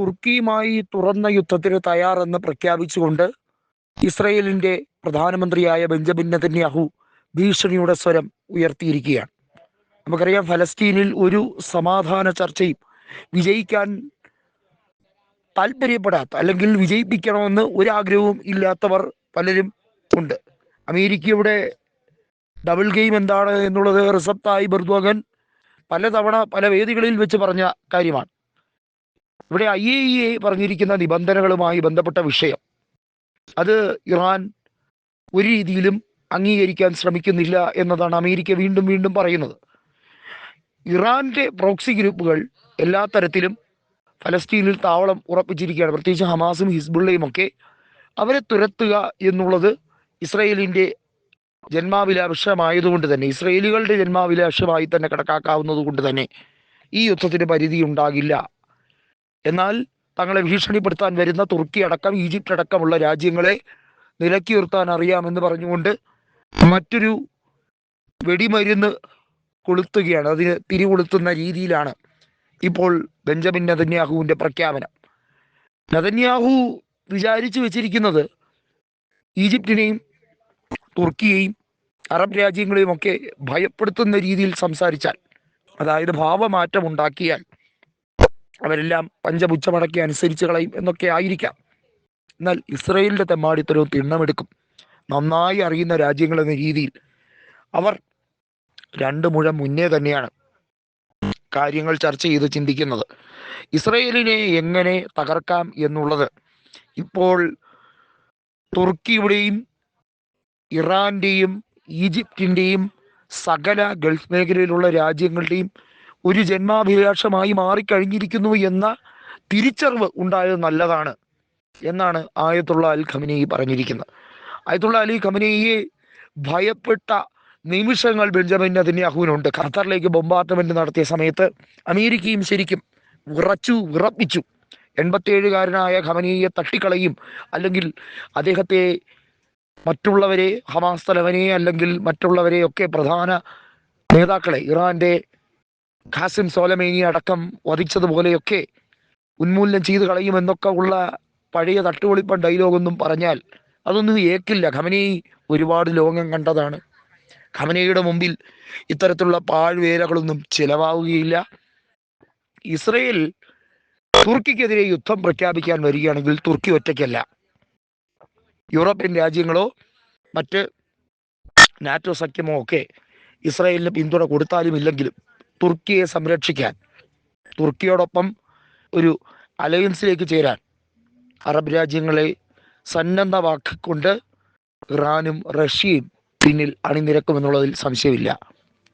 തുർക്കിയുമായി തുറന്ന യുദ്ധത്തിന് തയ്യാറെന്ന് പ്രഖ്യാപിച്ചുകൊണ്ട് ഇസ്രയേലിന്റെ പ്രധാനമന്ത്രിയായ ബെഞ്ചമിൻ നെതന്യാഹു ഭീഷണിയുടെ സ്വരം ഉയർത്തിയിരിക്കുകയാണ്. നമുക്കറിയാം ഫലസ്തീനിൽ ഒരു സമാധാന ചർച്ചയും വിജയിക്കാൻ താല്പര്യപ്പെടാത്ത അല്ലെങ്കിൽ വിജയിപ്പിക്കണമെന്ന് ഒരാഗ്രഹവും ഇല്ലാത്തവർ പലരും ഉണ്ട്. അമേരിക്കയുടെ ഡബിൾ ഗെയിം എന്താണ് എന്നുള്ളത് റിസപ്തായി ബർദ്വാഗൻ പലതവണ പല വേദികളിൽ വെച്ച് പറഞ്ഞ കാര്യമാണ്. ഇവിടെ ഐ ഇ എ പറഞ്ഞിരിക്കുന്ന നിബന്ധനകളുമായി ബന്ധപ്പെട്ട വിഷയം. അത് ഇറാൻ ഒരു രീതിയിലും അംഗീകരിക്കാൻ ശ്രമിക്കുന്നില്ല എന്നതാണ് അമേരിക്ക വീണ്ടും വീണ്ടും പറയുന്നത്. ഇറാന്റെ പ്രോക്സി ഗ്രൂപ്പുകൾ എല്ലാ തരത്തിലും ഫലസ്തീനിൽ താവളം ഉറപ്പിച്ചിരിക്കുകയാണ്. പ്രത്യേകിച്ച് ഹമാസും ഹിസ്ബുള്ളയും ഒക്കെ അവരെ തുരത്തുക എന്നുള്ളത് ഇസ്രയേലിന്റെ ജന്മാഭിലാഷമായതുകൊണ്ട് തന്നെ ഇസ്രയേലികളുടെ ജന്മാഭിലാഷമായി തന്നെ കണക്കാക്കാവുന്നത് കൊണ്ട് തന്നെ ഈ യുദ്ധത്തിന് പരിധി ഉണ്ടാകില്ല എന്നാൽ തങ്ങളെ ഭീഷണിപ്പെടുത്താൻ വരുന്ന തുർക്കി അടക്കം ഈജിപ്റ്റ് അടക്കമുള്ള രാജ്യങ്ങളെ നിലക്കി നിർത്താൻ അറിയാമെന്ന് പറഞ്ഞുകൊണ്ട് മറ്റൊരു വെടിമരുന്ന് കൊളുത്തുകയാണ്. അതിന് തിരികൊളുത്തുന്ന രീതിയിലാണ് ഇപ്പോൾ ബെഞ്ചമിൻ നതന്യാഹുവിന്റെ പ്രഖ്യാപനം. നതന്യാഹു വിചാരിച്ചു വെച്ചിരിക്കുന്നത് ഈജിപ്തിനെയും തുർക്കിയെയും അറബ് രാജ്യങ്ങളെയും ഒക്കെ ഭയപ്പെടുത്തുന്ന രീതിയിൽ സംസാരിച്ചാൽ അതായത് ഭാവമാറ്റം ഉണ്ടാക്കിയാൽ അവരെല്ലാം പഞ്ചപുച്ഛമടക്കി അനുസരിച്ച് കളയും എന്നൊക്കെ ആയിരിക്കാം. എന്നാൽ ഇസ്രയേലിന്റെ തെമ്മാടിത്തരവും തിണ്ണമെടുക്കും. നന്നായി അറിയുന്ന രാജ്യങ്ങൾ എന്ന രീതിയിൽ അവർ രണ്ട് മുഴം മുന്നേ തന്നെയാണ് കാര്യങ്ങൾ ചർച്ച ചെയ്ത് ചിന്തിക്കുന്നത്. ഇസ്രയേലിനെ എങ്ങനെ തകർക്കാം എന്നുള്ളത് ഇപ്പോൾ തുർക്കിയുടെയും ഇറാന്റെയും ഈജിപ്തിന്റെയും സകല ഗൾഫ് മേഖലയിലുള്ള രാജ്യങ്ങളുടെയും ഒരു ജന്മാഭിലാഷമായി മാറിക്കഴിഞ്ഞിരിക്കുന്നു എന്ന തിരിച്ചറിവ് ഉണ്ടായത് നല്ലതാണ് എന്നാണ് ആയത്തുള്ള അൽ ഖമിനെയി പറഞ്ഞിരിക്കുന്നത്. ആയത്തുള്ള അലി ഖമിനെയെ ഭയപ്പെട്ട നിമിഷങ്ങൾ ബെഞ്ചമിൻ അതിന്യാഹുവിനുണ്ട് ഖത്തറിലേക്ക് ബോംബാർട്ട്മെന്റ് നടത്തിയ സമയത്ത് അമേരിക്കയും ശരിക്കും വിറച്ചു വിറപ്പിച്ചു. എൺപത്തിയേഴുകാരനായ ഖമനിയെ തട്ടിക്കളയും അല്ലെങ്കിൽ അദ്ദേഹത്തെ മറ്റുള്ളവരെ ഹമാസ് തലവനെ അല്ലെങ്കിൽ മറ്റുള്ളവരെ ഒക്കെ പ്രധാന നേതാക്കളെ ഇറാന്റെ ഖാസിം സോലമേനി അടക്കം വധിച്ചതുപോലെയൊക്കെ ഉന്മൂലനം ചെയ്തു കളയുമെന്നൊക്കെ ഉള്ള പഴയ തട്ടുപൊളിപ്പ ഡയലോഗൊന്നും പറഞ്ഞാൽ അതൊന്നും ഏക്കില്ല. ഖമനി ഒരുപാട് ലോകം കണ്ടതാണ്. ഖമനയുടെ മുമ്പിൽ ഇത്തരത്തിലുള്ള പാഴ്വേലകളൊന്നും ചിലവാവുകയില്ല ഇസ്രയേൽ തുർക്കിക്കെതിരെ യുദ്ധം പ്രഖ്യാപിക്കാൻ വരികയാണെങ്കിൽ തുർക്കി ഒറ്റയ്ക്കല്ല. യൂറോപ്യൻ രാജ്യങ്ങളോ മറ്റ് നാറ്റോ സഖ്യമോ ഒക്കെ ഇസ്രായേലിന് പിന്തുണ കൊടുത്താലും ഇല്ലെങ്കിലും തുർക്കിയെ സംരക്ഷിക്കാൻ തുർക്കിയോടൊപ്പം ഒരു അലയൻസിലേക്ക് ചേരാൻ അറബ് രാജ്യങ്ങളെ സന്നദ്ധമാക്കിക്കൊണ്ട് ഇറാനും റഷ്യയും പിന്നിൽ അണിനിരക്കുമെന്നുള്ളതിൽ സംശയമില്ല.